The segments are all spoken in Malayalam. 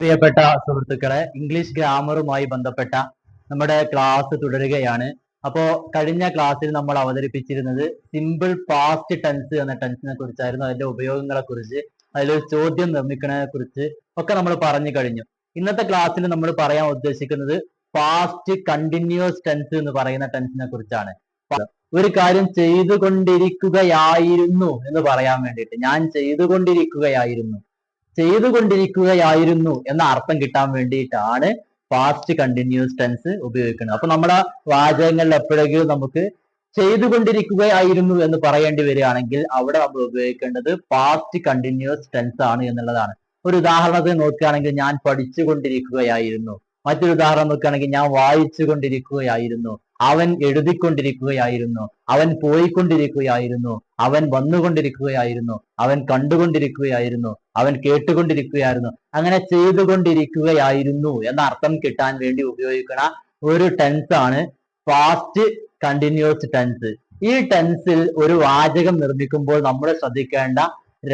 പ്രിയപ്പെട്ട സുഹൃത്തുക്കളെ ഇംഗ്ലീഷ് ഗ്രാമറുമായി ബന്ധപ്പെട്ട നമ്മുടെ ക്ലാസ് തുടരുകയാണ്. അപ്പോ കഴിഞ്ഞ ക്ലാസ്സിൽ നമ്മൾ അവതരിപ്പിച്ചിരുന്നത് സിമ്പിൾ പാസ്റ്റ് ടെൻസ് എന്ന ടെൻസിനെ കുറിച്ചായിരുന്നു അതിന്റെ ഉപയോഗങ്ങളെ കുറിച്ച് അതിലൊരു ചോദ്യം നിർമ്മിക്കുന്നതിനെ കുറിച്ച് ഒക്കെ നമ്മൾ പറഞ്ഞു കഴിഞ്ഞു. ഇന്നത്തെ ക്ലാസ്സിൽ നമ്മൾ പറയാൻ ഉദ്ദേശിക്കുന്നത് പാസ്റ്റ് കണ്ടിന്യൂസ് ടെൻസ് എന്ന് പറയുന്ന ടെൻസിനെ കുറിച്ചാണ്. ഒരു കാര്യം ചെയ്തുകൊണ്ടിരിക്കുകയായിരുന്നു എന്ന് പറയാൻ വേണ്ടിയിട്ട്. ഞാൻ ചെയ്തുകൊണ്ടിരിക്കുകയായിരുന്നു. ചെയ്തുകൊണ്ടിരിക്കുകയായിരുന്നു എന്ന അർത്ഥം കിട്ടാൻ വേണ്ടിയിട്ടാണ് പാസ്റ്റ് കണ്ടിന്യൂസ് ടെൻസ് ഉപയോഗിക്കുന്നത്. അപ്പൊ നമ്മുടെ വാചകങ്ങളിൽ എപ്പോഴെങ്കിലും നമുക്ക് ചെയ്തുകൊണ്ടിരിക്കുകയായിരുന്നു എന്ന് പറയേണ്ടി വരികയാണെങ്കിൽ അവിടെ നമ്മൾ ഉപയോഗിക്കേണ്ടത് പാസ്റ്റ് കണ്ടിന്യൂസ് ടെൻസ് ആണ് എന്നുള്ളതാണ്. ഒരു ഉദാഹരണത്തിന് നോക്കുകയാണെങ്കിൽ ഞാൻ പഠിച്ചുകൊണ്ടിരിക്കുകയായിരുന്നു. മറ്റൊരു ഉദാഹരണം നോക്കുകയാണെങ്കിൽ ഞാൻ വായിച്ചു കൊണ്ടിരിക്കുകയായിരുന്നു അവൻ എഴുതിക്കൊണ്ടിരിക്കുകയായിരുന്നു. അവൻ പോയിക്കൊണ്ടിരിക്കുകയായിരുന്നു. അവൻ വന്നുകൊണ്ടിരിക്കുകയായിരുന്നു. അവൻ കണ്ടുകൊണ്ടിരിക്കുകയായിരുന്നു. അവൻ കേട്ടുകൊണ്ടിരിക്കുകയായിരുന്നു. അങ്ങനെ ചെയ്തുകൊണ്ടിരിക്കുകയായിരുന്നു എന്ന അർത്ഥം കിട്ടാൻ വേണ്ടി ഉപയോഗിക്കുന്ന ഒരു ടെൻസ് ആണ് പാസ്റ്റ് കണ്ടിന്യൂസ് ടെൻസ് ഈ ടെൻസിൽ ഒരു വാചകം നിർമ്മിക്കുമ്പോൾ നമ്മൾ ശ്രദ്ധിക്കേണ്ട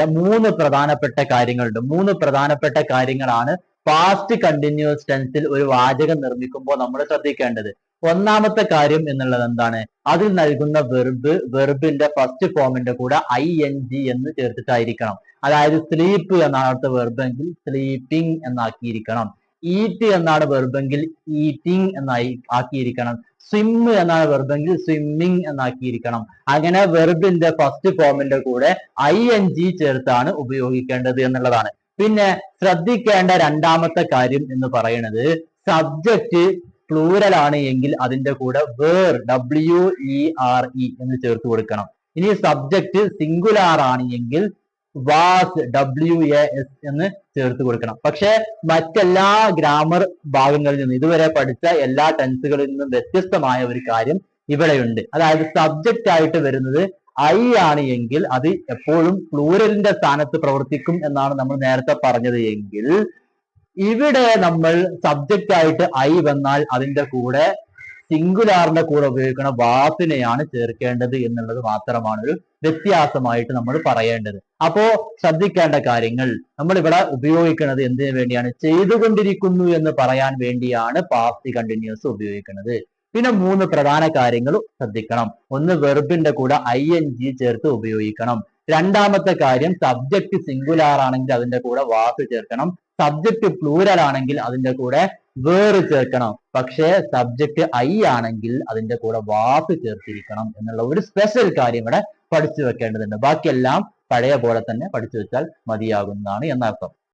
മൂന്ന് പ്രധാനപ്പെട്ട കാര്യങ്ങളുണ്ട്. മൂന്ന് പ്രധാനപ്പെട്ട കാര്യങ്ങളാണ് പാസ്റ്റ് കണ്ടിന്യൂസ് ടെൻസിൽ ഒരു വാചകം നിർമ്മിക്കുമ്പോൾ നമ്മൾ ശ്രദ്ധിക്കേണ്ടത്. ഒന്നാമത്തെ കാര്യം എന്നുള്ളത് എന്താണ്? അതിൽ നൽകുന്ന വെർബ് വെർബിന്റെ ഫസ്റ്റ് ഫോമിന്റെ കൂടെ ഐ എൻ ജി എന്ന് ചേർത്തിട്ടായിരിക്കണം. അതായത് സ്ലീപ്പ് എന്നാണ് അടുത്ത വെർബെങ്കിൽ സ്ലീപ്പിംഗ് എന്നാക്കിയിരിക്കണം. ഈറ്റ് എന്നാണ് വെർബെങ്കിൽ ഈറ്റിംഗ് എന്നായി ആക്കിയിരിക്കണം. സ്വിം എന്നാണ് വെർബെങ്കിൽ സ്വിമ്മിംഗ് എന്നാക്കിയിരിക്കണം. അങ്ങനെ വെർബിന്റെ ഫസ്റ്റ് ഫോമിന്റെ കൂടെ ഐ എൻ ജി ചേർത്താണ് ഉപയോഗിക്കേണ്ടത് എന്നുള്ളതാണ്. പിന്നെ ശ്രദ്ധിക്കേണ്ട രണ്ടാമത്തെ കാര്യം എന്ന് പറയുന്നത് സബ്ജക്റ്റ് പ്ലൂരൽ ആണ് എങ്കിൽ അതിന്റെ കൂടെ where W E R E എന്ന് ചേർത്ത് കൊടുക്കണം. ഇനി സബ്ജക്റ്റ് സിംഗുലാർ ആണ് എങ്കിൽ വാസ് ഡബ്ല്യു എ എസ് എന്ന് ചേർത്ത് കൊടുക്കണം. പക്ഷെ മറ്റെല്ലാ ഗ്രാമർ ഭാഗങ്ങളിൽ നിന്നും ഇതുവരെ പഠിച്ച എല്ലാ ടെൻസുകളിൽ നിന്നും വ്യത്യസ്തമായ ഒരു കാര്യം ഇവിടെയുണ്ട്. അതായത് സബ്ജക്റ്റ് ആയിട്ട് വരുന്നത് ഐ ആണ് എങ്കിൽ അത് എപ്പോഴും പ്ലൂരലിന്റെ സ്ഥാനത്ത് പ്രവർത്തിക്കും എന്നാണ് നമ്മൾ നേരത്തെ പറഞ്ഞത് എങ്കിൽ ഇവിടെ നമ്മൾ സബ്ജക്റ്റ് ആയിട്ട് ഐ വന്നാൽ അതിന്റെ കൂടെ സിംഗുലാറിന്റെ കൂടെ ഉപയോഗിക്കുന്ന വാസിനെയാണ് ചേർക്കേണ്ടത് എന്നുള്ളത് മാത്രമാണ് ഒരു വ്യത്യാസമായിട്ട് നമ്മൾ പറയേണ്ടത്. അപ്പോ ശ്രദ്ധിക്കേണ്ട കാര്യങ്ങൾ. നമ്മൾ ഇവിടെ ഉപയോഗിക്കുന്നത് എന്തിനു വേണ്ടിയാണ്? ചെയ്തുകൊണ്ടിരിക്കുന്നു എന്ന് പറയാൻ വേണ്ടിയാണ് പാസ്റ്റ് കണ്ടിന്യൂസ് ഉപയോഗിക്കുന്നത്. പിന്നെ മൂന്ന് പ്രധാന കാര്യങ്ങൾ ശ്രദ്ധിക്കണം. ഒന്ന് വെർബിന്റെ കൂടെ ഐ എൻ ജി ചേർത്ത് ഉപയോഗിക്കണം. രണ്ടാമത്തെ കാര്യം സബ്ജക്ട് സിംഗുലാർ ആണെങ്കിൽ അതിന്റെ കൂടെ വാക്ക് ചേർക്കണം. സബ്ജക്ട് പ്ലൂരൽ ആണെങ്കിൽ അതിന്റെ കൂടെ വേറ് ചേർക്കണം. പക്ഷേ സബ്ജക്ട് ഐ ആണെങ്കിൽ അതിന്റെ കൂടെ വാക്ക് ചേർത്തിരിക്കണം എന്നുള്ള ഒരു സ്പെഷ്യൽ കാര്യം ഇവിടെ പഠിച്ചു വെക്കേണ്ടതുണ്ട്. ബാക്കിയെല്ലാം പഴയ പോലെ തന്നെ പഠിച്ചു വെച്ചാൽ മതിയാകുന്നതാണ് എന്നർത്ഥം.